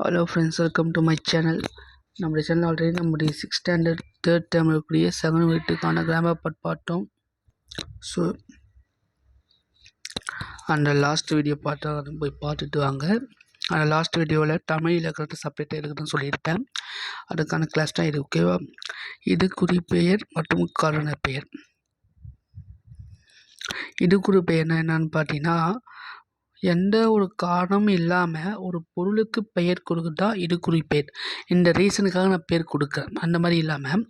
Hello friends welcome to my channel நம்முடைய channel already நம்முடைய six standard third time இருக்கக்கூடிய second வீட்டுக்கான grammar part பார்த்தோம். ஸோ அந்த லாஸ்ட் வீடியோ பார்த்தா போய் பார்த்துட்டு வாங்க. அந்த லாஸ்ட் வீடியோவில் தமிழில் கரெக்டாக செப்பரேட்டாக இருக்குதுன்னு சொல்லியிருப்பேன். அதுக்கான கிளாஸ் தான் இது ஓகேவா இது குறிப்பெயர் மற்றும் காரண பெயர் இது குறிப்பெயர்னா என்னன்னு பார்த்தீங்கன்னா எந்த ஒரு காரணமும் இல்லாமல் ஒரு பொருளுக்கு பெயர் கொடுத்தா இது குறிப்பேர். இந்த ரீசனுக்காக நான் பெயர் கொடுக்குறேன். அந்த மாதிரி இல்லாமல்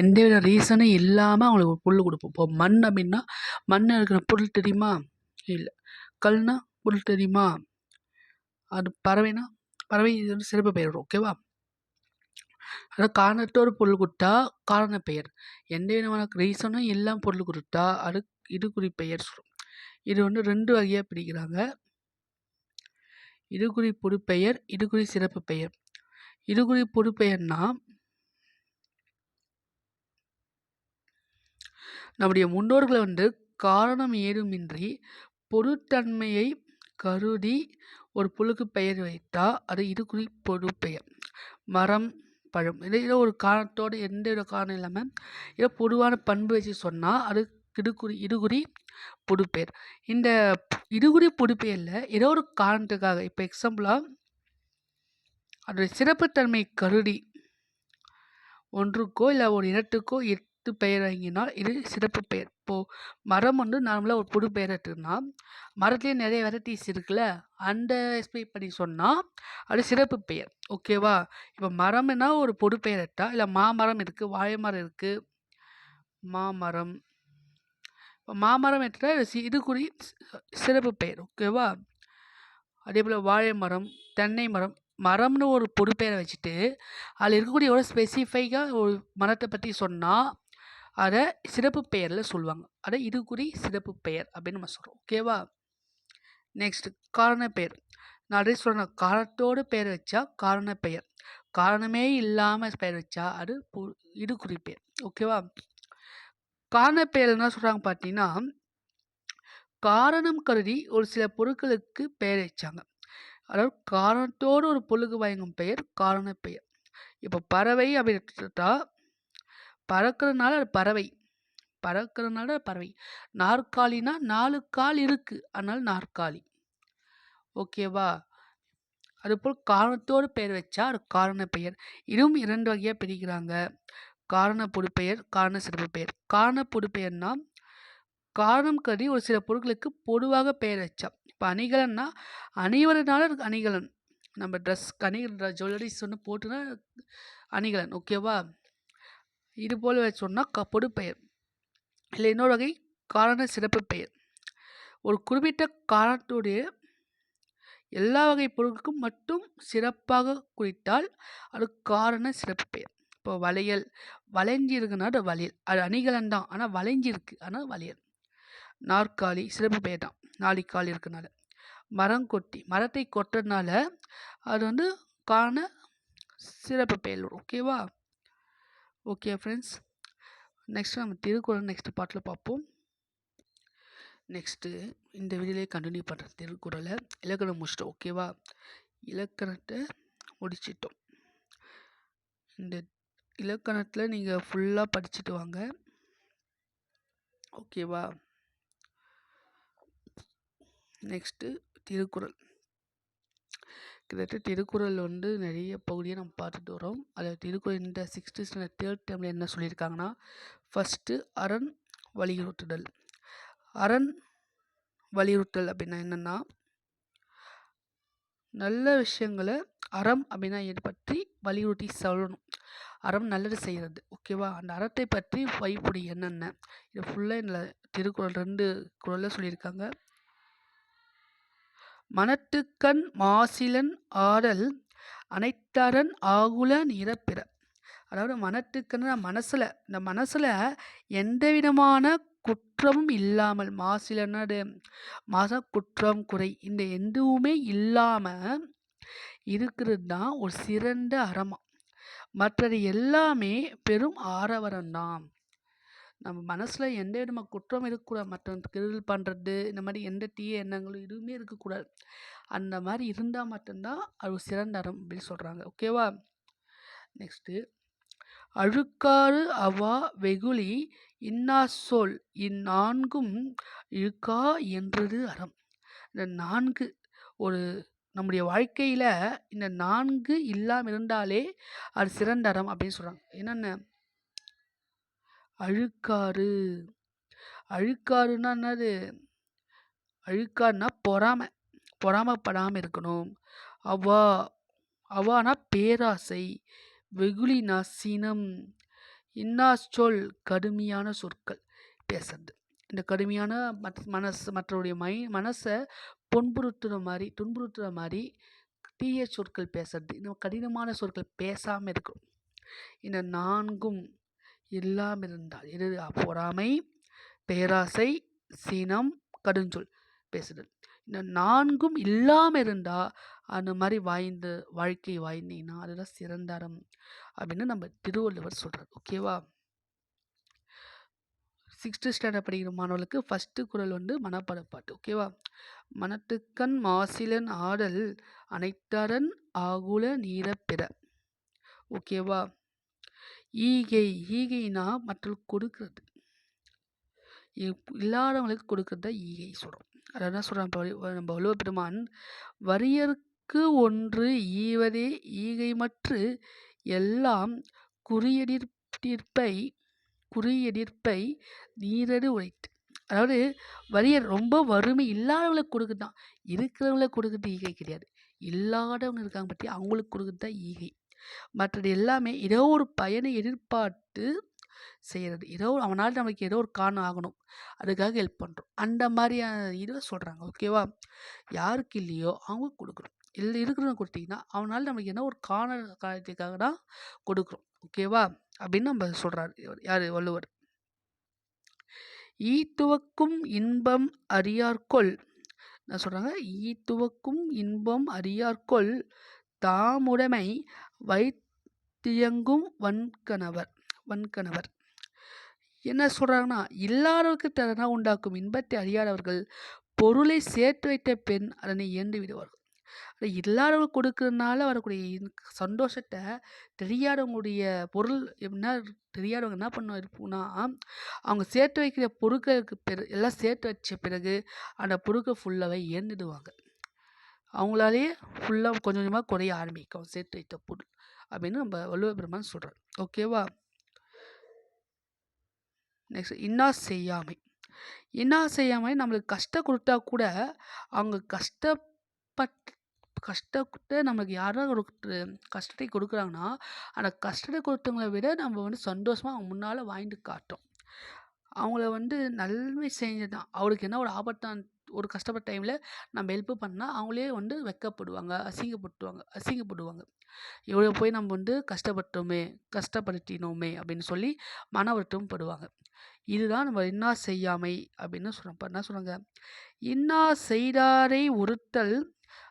எந்த வித ரீசனும் இல்லாமல் அவங்களுக்கு ஒரு பொருள் கொடுப்போம். இப்போ மண் அப்படின்னா மண்ணில் இருக்கிற பொருள் தெரியுமா? இல்லை. கல்னா பொருள் தெரியுமா? அது பறவைனா பறவை இது வந்து சிறப்பு பெயர் வரும் ஓகேவா அதாவது காரணத்தோடு பொருள் கொடுத்தா காரண பெயர் எந்த விதமான ரீசனும் இல்லாமல் பொருள் கொடுத்தா அது இது குறிப்பெயர் சொல்லும். இது வந்து ரெண்டு வகையாக பிரிக்கிறாங்க. இருகுறி பொதுப்பெயர் இருகுறி சிறப்பு பெயர். இருகுறி பொதுப்பெயர்னா நம்முடைய முன்னோர்களை வந்து காரணம் ஏதுமின்றி பொதுத்தன்மையை கருதி ஒரு புழுக்கு பெயர் வைத்தால் அது இதுகுறி பொதுப்பெயர் மரம் பழம் இதில் ஒரு காரணத்தோடு எந்த வித காரணம் இல்லாமல் ஏதோ பொதுவான பண்பு வச்சு சொன்னால் அது கிடுக்குறி இடுகுறி புடுப்பேர். இந்த இடுகுறி பொதுப்பெயரில் ஏதோ ஒரு காரணத்துக்காக இப்போ எக்ஸாம்பிளாக அதோடைய சிறப்புத்தன்மை கருதி ஒன்றுக்கோ இல்லை ஒரு இனத்துக்கோ எட்டு பெயர் வாங்கினால் இது சிறப்பு பெயர். இப்போது மரம் வந்து நார்மலாக ஒரு புது பெயர் எடுத்துன்னா மரத்துலேயே நிறைய வெரைட்டிஸ் இருக்குல்ல அந்த எக்ஸ்பிளைன் பண்ணி சொன்னால் அது சிறப்பு பெயர். ஓகேவா இப்போ மரம்னா ஒரு பொது பெயர் எடுத்தா இல்லை மாமரம் இருக்குது வாழை மரம் இருக்குது மாமரம் மாமரம் என்ற சி இதுக்குறி சிறப்பு பெயர் ஓகேவா அதே போல் வாழை மரம் தென்னை மரம் மரம்னு ஒரு பொது பெயரை வச்சுட்டு அதில் இருக்கக்கூடிய ஒரு ஸ்பெசிஃபைக்காக ஒரு மரத்தை பற்றி சொன்னால் அதை சிறப்பு பெயரில் சொல்லுவாங்க. அதை இதுக்குறி சிறப்பு பெயர் அப்படின்னு நம்ம சொல்கிறோம் ஓகேவா நெக்ஸ்ட் காரண பெயர். நான் அதே சொல்கிறேன் காரத்தோடு பெயர் வச்சா காரண பெயர். காரணமே இல்லாமல் பெயர் வச்சா அது இது இதுக்குறி பெயர் ஓகேவா காரண பெயர் என்ன சொல்கிறாங்க பார்த்தீங்கன்னா காரணம் கருதி ஒரு சில பொருட்களுக்கு பெயர் வச்சாங்க. அதாவது காரணத்தோடு ஒரு பொருளுக்கு வழங்கும் பெயர் காரண பெயர் இப்போ பறவை அப்படின்னு எடுத்துட்டா பறக்கிறதுனால அது பறவை. பறக்கிறதுனால அது பறவை. நாற்காலினா நாலு கால் இருக்குது அதனால் நாற்காலி. ஓகேவா அதுபோல் காரணத்தோடு பெயர் வச்சா அது காரண பெயர் இதுவும் இரண்டு வகையாக பிரிக்கிறாங்க. காரண பொதுப்பெயர் காரண சிறப்பு பெயர். காரண பொதுப்பெயர்னா காரணம் கருதி ஒரு சில பொருட்களுக்கு பொதுவாக பெயர் வச்சா இப்போ அணிகலன்னா அணிவரனால அணிகலன். நம்ம ட்ரெஸ் அணிகலன் ஜுவல்லரிஸ் ஒன்று போட்டுனா அணிகலன் ஓகேவா இது போல் சொன்னால் க பொதுப்பெயர் இல்லை இன்னொரு வகை காரண சிறப்பு பெயர். ஒரு குறிப்பிட்ட காரணத்துடைய எல்லா வகை பொருட்களுக்கும் மட்டும் சிறப்பாக குறித்தால் அது காரண சிறப்பு பெயர். இப்போ வளையல் வளைஞ்சி அது வளையல். அது அணிகலன் தான். ஆனால் வளைஞ்சிருக்கு. ஆனால் வளையல். நாற்காலி சிறப்பு பெயர் தான். நாளிக்கால் இருக்கனால. மரம் கொட்டி மரத்தை கொட்டுறதுனால அது வந்து காண சிறப்பு பெயர் ஓகேவா ஓகே ஃப்ரெண்ட்ஸ் நெக்ஸ்ட் நம்ம திருக்குறள் நெக்ஸ்ட் பாட்டில் பார்ப்போம். நெக்ஸ்ட்டு இந்த வீடியோலே கண்டினியூ பண்ணுறேன் திருக்குறளை இலக்கணம் முடிச்சிட்டோம். ஓகேவா இலக்கணத்தை முடிச்சிட்டோம். இந்த இலக்கணத்தில் நீங்கள் ஃபுல்லாக படிச்சுட்டு வாங்க. ஓகேவா நெக்ஸ்ட்டு திருக்குறள். கிட்டத்தட்ட திருக்குறள் வந்து நிறைய பகுதியை நம்ம பார்த்துட்டு வரோம். அதில் திருக்குறள் இந்த சிக்ஸ்த்து ஸ்டாண்டர்ட் தேர்ட் டைமில் என்ன சொல்லியிருக்காங்கன்னா ஃபஸ்ட்டு அரண் வலியுறுத்துதல். அரண் வலியுறுத்தல் அப்படின்னா என்னென்னா நல்ல விஷயங்களை அறம் அப்படின்னா இதை பற்றி வலியுறுத்தி சொல்லணும். அறம் நல்லது செய்கிறது. ஓகேவா? அந்த அறத்தை பற்றி வைப்புடி என்னென்ன? இது ஃபுல்லாக இந்த திருக்குறள் ரெண்டு குறளில் சொல்லியிருக்காங்க. மனத்துக்கண் மாசிலன் ஆடல் அனைத்தரன் ஆகுல நிறப்பிற அதாவது மனத்துக்கண்ண மனசில். இந்த மனசில் எந்த விதமான குற்றமும் இல்லாமல் மாசிலனது மாச குற்றம் குறை இந்த எதுவுமே இல்லாமல் இருக்கிறது தான் ஒரு சிறந்த அறமாக மற்றது எல்லாமே பெரும் ஆரவரம்தான் நம்ம மனசில் எந்த விதமான குற்றம் இருக்கக்கூடாது. மற்றவன் கெடுதல் பண்ணுறது இந்த மாதிரி எந்த தீய எண்ணங்களும் எதுவுமே இருக்கக்கூடாது. அந்த மாதிரி இருந்தால் மட்டும்தான் அது சிறந்த அறம் அப்படின்னு சொல்கிறாங்க ஓகேவா? நெக்ஸ்ட்டு அழுக்காறு அவா வெகுளி இன்னா சொல் இந்நான்கும் இழுக்கா என்றது அறம். இந்த நான்கு ஒரு நம்முடைய வாழ்க்கையில் இந்த நான்கு இல்லாமல் இருந்தாலே அது சிறந்த அறம் அப்படின்னு சொல்கிறாங்க என்னென்ன? அழுக்காறு. அழுக்காறுன்னா என்னது? அழுக்காருனா பொறாமை. பொறாமப்படாமல் இருக்கணும். அவா அவானா பேராசை. வெகுளினா சினம். சொல் கடுமையான சொற்கள் பேசுறது. இந்த கடுமையான மத் மனசு மற்றவருடைய மை மனசை புண்புறுத்துற மாதிரி துன்புறுத்துற மாதிரி தீய சொற்கள் பேசுறது. இந்த கடினமான சொற்கள் பேசாமல் இருக்கணும். இந்த நான்கும் இல்லாமல் இருந்தால் எது? பொறாமை, பேராசை, சினம், கடுஞ்சொல் பேசுதல். இந்த நான்கும் இல்லாமல் இருந்தால் அந்த மாதிரி வாய்ந்த வாழ்க்கை வாய்ந்தீங்கன்னா அதுதான் சிறந்த அறம் அப்படின்னு நம்ம திருவள்ளுவர் சொல்கிறார் ஓகேவா? சிக்ஸ்த்து ஸ்டாண்டர்ட் படிக்கிற மாணவர்களுக்கு ஃபர்ஸ்ட்டு குரல் வந்து மனப்பாட பாட்டு. ஓகேவா? மனத்துக்கண் மாசிலன் ஆடல் அனைத்தரன் ஆகுல நீரப்பிற ஓகேவா? ஈகை ஈகைனா மற்றவங்களுக்கு கொடுக்கிறது. இப் இல்லாதவங்களுக்கு கொடுக்கிறது தான் ஈகை சொல்கிறோம் அதான் என்ன நம்ம வள்ளுவப் பெருமான், "வறியர்க்கு ஒன்று ஈவதே ஈகைமற்று எல்லாம் குறியெதிர்ப்பை குறியெதிர்ப்பை நீரடு உரைத்து." அதாவது வறியர் ரொம்ப வறுமை இல்லாதவங்களுக்கு கொடுக்குறது தான். இருக்கிறவங்களுக்கு கொடுக்குறது ஈகை கிடையாது. இல்லாதவங்க இருக்காங்க பற்றி அவங்களுக்கு கொடுக்குறது தான் ஈகை. மற்றது எல்லாமே ஏதோ ஒரு பயனை எதிர்பார்த்து செய்கிறது ஏதோ அவனால் நமக்கு ஏதோ ஒரு காரணம் ஆகணும். அதுக்காக ஹெல்ப் பண்ணுறோம் அந்த மாதிரியான இதை சொல்கிறாங்க ஓகேவா? யாருக்கு இல்லையோ அவங்க கொடுக்குறோம் இல்லை இருக்கிறவங்க கொடுத்தீங்கன்னா, அவனால் நமக்கு என்ன ஒரு காரண காரணத்துக்காக தான் கொடுக்குறோம். ஓகேவா? அப்படின்னு நம்ம சொல்கிறார் யார்? வள்ளுவர். "ஈத்துவக்கும் இன்பம் அறியார்கொள். என்ன சொல்கிறாங்க "ஈத்துவக்கும் இன்பம் அறியார்கொள். தாமுடைமை வைத்தியங்கும் வன்கணவர்" வன்கணவர். என்ன சொல்கிறாங்கன்னா இல்லாதவருக்கு தரனா உண்டாக்கும் இன்பத்தை அறியாதவர்கள், பொருளை சேர்த்து வைத்த பெண் அதனை இயந்து விடுவார்கள். இல்லாதவங்களுக்கு கொடுக்கறதுனால வரக்கூடிய சந்தோஷத்த தெரியாதவங்களுடைய பொருள் என்ன தெரியாதவங்க என்ன பண்ண இருப்போம்னா, அவங்க சேர்த்து வைக்கிற பொருட்களுக்கு பிற எல்லாம் சேர்த்து வச்ச பிறகு, அந்த பொருட்கள் ஃபுல்லாவே இழந்துடுவாங்க. அவங்களாலேயே ஃபுல்லா கொஞ்சம் கொஞ்சமா குறைய ஆரம்பிக்கும் சேர்த்து வைத்த பொருள். அப்படின்னு நம்ம வள்ளுவ பெருமான் சொல்றார். ஓகேவா? நெக்ஸ்ட் இன்னா செய்யாமை. என்ன செய்யாமை நம்மளுக்கு கஷ்டம் குடுத்தா கூட, அவங்க கஷ்டப்பட் கஷ்டப்பட்டு நமக்கு யாராவது ஒரு கஷ்டத்தை கொடுக்குறாங்கன்னா, அந்த கஷ்டத்தை கொடுத்தவங்கள விட நம்ம வந்து சந்தோஷமாக அவங்க முன்னால் வாழ்ந்து காட்டும் அவங்கள வந்து நன்மை செஞ்சது தான். அவருக்கு என்ன ஒரு ஆபத்தான ஒரு கஷ்டப்பட்ட டைமில் நம்ம ஹெல்ப்பு பண்ணால் அவங்களே வந்து வெட்கப்படுவாங்க, அசிங்கப்படுத்துவாங்க அசிங்கப்படுவாங்க. இவ்வளோ போய் நம்ம வந்து கஷ்டப்பட்டோமே, கஷ்டப்படுத்தினோமே அப்படின்னு சொல்லி மன வருத்தம் படுவாங்க. இதுதான் நம்ம இன்னா செய்யாமை அப்படின்னு சொல்கிறோம் இப்ப என்ன சொல்கிறாங்க "இன்னார் செய்தாரை ஒருத்தல்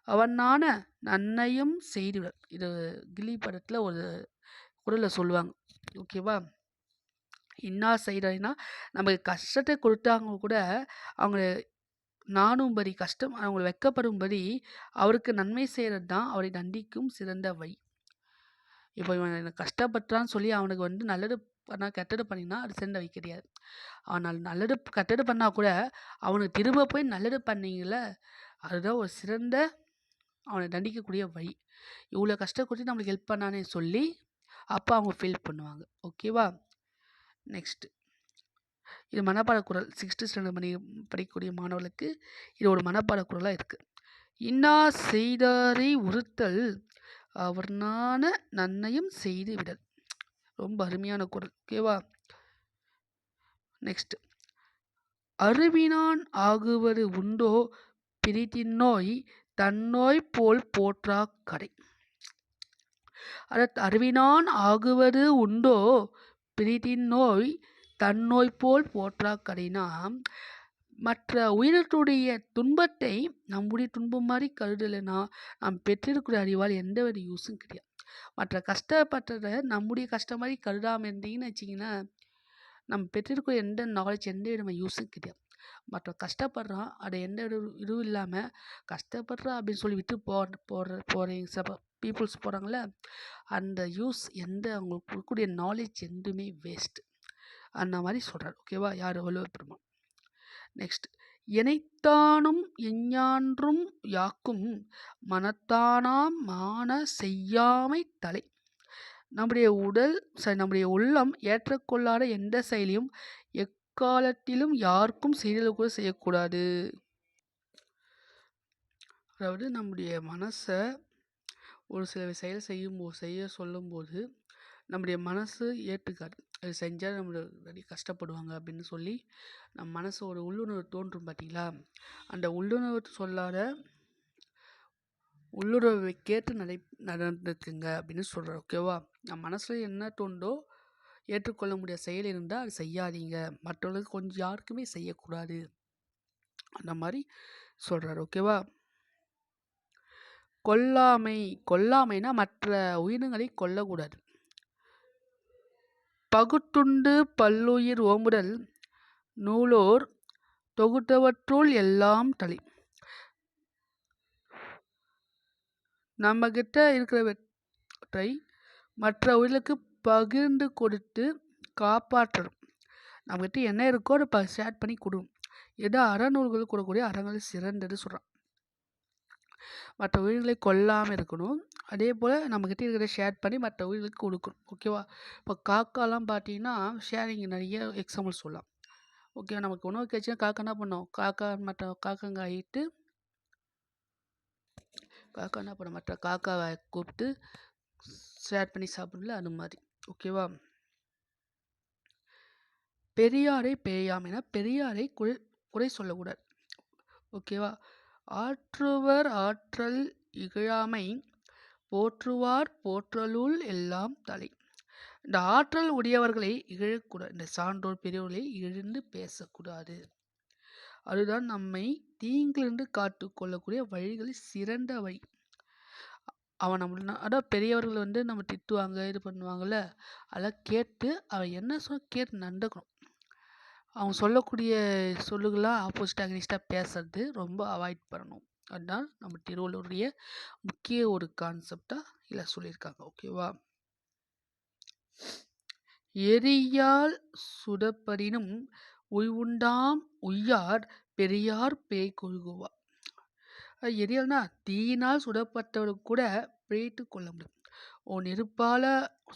அவனான நன்மையும் செய்திடல்." இது கில்லி படத்தில் ஒரு குரலில் சொல்லுவாங்க. ஓகேவா? என்ன செய்கிறேன்னா நமக்கு கஷ்டத்தை கொடுத்தாங்க கூட, அவங்க நாணும்படி கஷ்டம் அவங்க வெக்கப்படும்படி அவருக்கு நன்மை செய்கிறது தான் அவரை தண்டிக்கும் சிறந்த வழி. இப்போ இவன் எனக்கு கஷ்டப்பட்டான்னு சொல்லி அவனுக்கு வந்து நல்லது பண்ணால் கெட்டது பண்ணினா, அது சிறந்த வழி கிடையாது. ஆனால் நல்லது கெட்டது பண்ணால் கூட, அவனுக்கு திரும்ப போய் நல்லது பண்ணீங்கல்ல, அதுதான் ஒரு சிறந்த அவனை தண்டிக்கக்கூடிய வழி. இவ்வளோ கஷ்டம் நம்மளுக்கு ஹெல்ப் பண்ணானே சொல்லி, அப்போ அவங்க ஃபீல் பண்ணுவாங்க. ஓகேவா? நெக்ஸ்ட்டு இது மனப்பாட குரல் சிக்ஸ்த்து ஸ்டாண்டர்ட் படி படிக்கக்கூடிய மாணவர்களுக்கு இது ஒரு மனப்பாட குரலாக இருக்குது "இன்னார் செய்தாரை ஒறுத்தல் அவர்நாண நன்மையும் செய்து விடல்." ரொம்ப அருமையான குரல் ஓகேவா? நெக்ஸ்ட். "அருவினான் ஆகுவது உண்டோ பிறிதின்னோய் தன்னோய் போல் போற்றாக் கடை." அதாவது "அருவினான் ஆகுவது உண்டோ பிறிதின்னோய் தன்னோய் போல் போற்றா கடைனா" மற்ற உயிரத்துடைய துன்பத்தை நம்முடைய துன்பம் மாதிரி கருதலைனா நாம் பெற்றிருக்கிற அறிவால் எந்த ஒரு யூஸும் கிடையாது. மற்ற கஷ்டப்பட்டதை நம்முடைய கஷ்டம் மாதிரி கருதாமல் இருந்தீங்கன்னு வச்சிங்கன்னா நம்ம பெற்றிருக்கிற எந்த நாலேஜ் எந்த விதமாக யூஸும் கிடையாது மற்றவன் கஷ்டப்படுறான் அது எந்த ஒரு இதுவும் இல்லாமல் கஷ்டப்படுறான் அப்படின்னு சொல்லி விட்டு போற போகிற போகிற சப்ப பீப்புள்ஸ் போகிறாங்கள அந்த யூஸ் எந்த அவங்களுக்கு கொடுக்கக்கூடிய நாலேஜ் எதுவுமே வேஸ்ட் அந்த மாதிரி சொல்கிறார் ஓகேவா யார்? வள்ளுவர் பெருமாள். நெக்ஸ்ட் எனைத்தானும் எஞ்ஞான்றும் யாக்கும் மனத்தானாம் மான செய்யாமை தலை. நம்முடைய உடல் சரி நம்முடைய உள்ளம் ஏற்றுக்கொள்ளாத எந்த செயலையும் எக்காலத்திலும் யாருக்கும் செய்தல் கூட செய்யக்கூடாது. அதாவது நம்முடைய மனசை ஒரு சில செயல் செய்யும்போது செய்ய சொல்லும்போது நம்முடைய மனசு ஏற்றுக்காது. அது செஞ்சால் நம்மளுடைய கஷ்டப்படுவாங்க அப்படின்னு சொல்லி நம்ம மனசு ஒரு உள்ளுணர்வு தோன்றும் பார்த்தீங்களா? அந்த உள்ளுணர்வு சொல்லாத உள்ளுணர்வை கேட்டு நடை நடந்துக்குங்க அப்படின்னு சொல்கிறேன் ஓகேவா நம்ம மனசில் என்ன தோண்டோ ஏற்றுக்கொள்ள முடியாத செயல் இருந்தால் அது செய்யாதீங்க. மற்றவர்களுக்கு கொஞ்சம் யாருக்குமே செய்யக்கூடாது. அந்த மாதிரி சொல்கிறார் ஓகேவா கொல்லாமை கொல்லாமைனா மற்ற உயிரினங்களை கொல்லக்கூடாது. பகுத்துண்டு பல்லுயிர் ஓம்புதல் நூலோர் தொகுத்தவற்றுள் எல்லாம் தலை. நம்மக்கிட்ட இருக்கிறவற்றை மற்ற உயிர்களுக்கு பகிர்ந்து கொடுத்து காப்பாற்றணும். நம்மக்கிட்ட என்ன இருக்கோ அதை ப ஷேர் பண்ணி கொடுக்கும் எதோ அறநூல்கள் கூடக்கூடிய அறங்கள் சிறந்தது சொல்கிறான் மற்ற உயிர்களை கொல்லாமல் இருக்கணும். அதே போல் நம்மக்கிட்ட இருக்கிறத ஷேர் பண்ணி மற்ற உயிர்களுக்கு கொடுக்கணும். ஓகேவா இப்போ காக்காலாம் பார்த்தீங்கன்னா ஷேரிங் நிறைய எக்ஸாம்பிள் சொல்லலாம். ஓகே நமக்கு உணவு கிடைச்சுன்னா காக்கா என்ன பண்ணோம்? காக்கா மற்ற காக்கங்காயிட்டு காக்கா என்ன பண்ணும்? மற்ற காக்காவை கூப்பிட்டு ஷேர் பண்ணி சாப்பிடல அது மாதிரி. ஓகேவா? பெரியாரை பேயாமைனா பெரியாரை குறை குறை சொல்லக்கூடாது. ஓகேவா? ஆற்றுவர் ஆற்றல் இகழாமை போற்றுவார் போற்றலுள் எல்லாம் தலை. இந்த ஆற்றல் உடையவர்களை இகழக்கூடாது இந்த சான்றோர் பெரியவர்களை இழந்து பேசக்கூடாது. அதுதான் நம்மை தீங்கிலிருந்து காத்து கொள்ளக்கூடிய வழிகளில் சிறந்த வழி. அவன் நம்மள அதான் பெரியவர்கள் வந்து நம்ம திட்டுவாங்க இது பண்ணுவாங்கள்ல அதெல்லாம் கேட்டு அவன் என்ன சொல்ல கேட்டு நடந்துக்கணும். அவங்க சொல்லக்கூடிய சொல்லுகளாக ஆப்போசிட் அகனிஸ்டாக பேசுறது ரொம்ப அவாய்ட் பண்ணணும். அதுதான் நம்ம திருவள்ளுவருடைய முக்கிய ஒரு கான்செப்டாக இதில் சொல்லியிருக்காங்க. ஓகேவா எரியால் சுடப்படினும் உய்வுண்டாம் உய்யார் பெரியார் பேய் கொள்குவா எரியல்னா தீயினால் சுடப்பட்டவர் கூட பிழைத்து கொள்ள முடியும். ஓ நெருப்பால்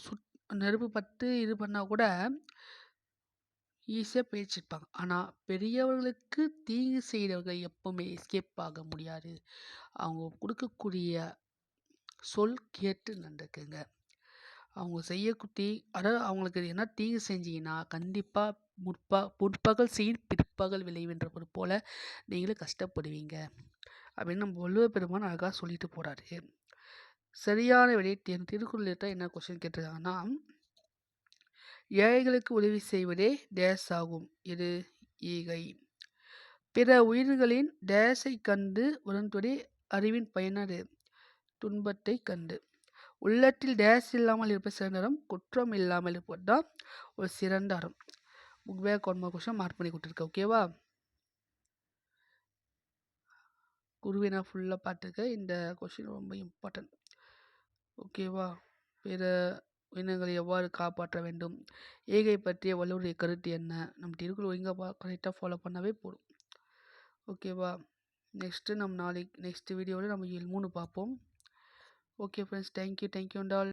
சுட் நெருப்பு பட்டு இது பண்ணால் கூட ஈஸியாக பிழைச்சிருப்பாங்க. ஆனால் பெரியவர்களுக்கு தீங்கு செய்கிறவர்கள் எப்பவுமே எஸ்கேப் ஆக முடியாது. அவங்க கொடுக்கக்கூடிய சொல் கேட்டு நடக்குங்க. அவங்க செய்யக்குட்டி அதாவது அவங்களுக்கு என்ன தீங்கு செஞ்சீங்கன்னா கண்டிப்பாக முற்பா முற்பகல் செய்து பிற்பகல் விளைவுன்றது போல் நீங்களும் கஷ்டப்படுவீங்க. அப்படின்னு நம்ம வள்ளுவர் பெருமான் அழகாக சொல்லிட்டு போகிறாரு சரியான விடை என் திருக்குறள் என்ன கொஸ்டின் கேட்டிருக்காங்கன்னா ஏழைகளுக்கு உதவி செய்வதே டேஸ் ஆகும் இது ஈகை. பிற உயிர்களின் டேஸை கண்டு உடன்படி அறிவின் பயனது. துன்பத்தை கண்டு. உள்ளத்தில் டேஸ் இல்லாமல் இருப்ப சிறந்தரம் குற்றம் இல்லாமல் இருப்பது தான் ஒரு சிறந்த அறம். Book back one question mark பண்ணி கொடுத்துருக்கேன் ஓகேவா குருவை நான் ஃபுல்லாக பார்த்துக்க இந்த கொஷின் ரொம்ப இம்பார்ட்டன்ட் ஓகேவா பிற உயிரினங்களை எவ்வாறு காப்பாற்ற வேண்டும்? ஏகை பற்றிய வள்ளுவருடைய கருத்து என்ன? நம்ம திருக்குறள் ஒழுங்காக கரெக்டாக ஃபாலோ பண்ணாவே போதும். ஓகேவா நெக்ஸ்ட்டு நம்ம நாளைக்கு நெக்ஸ்ட் வீடியோவில் நம்ம மூணு பார்ப்போம். Okay friends thank you thank you and all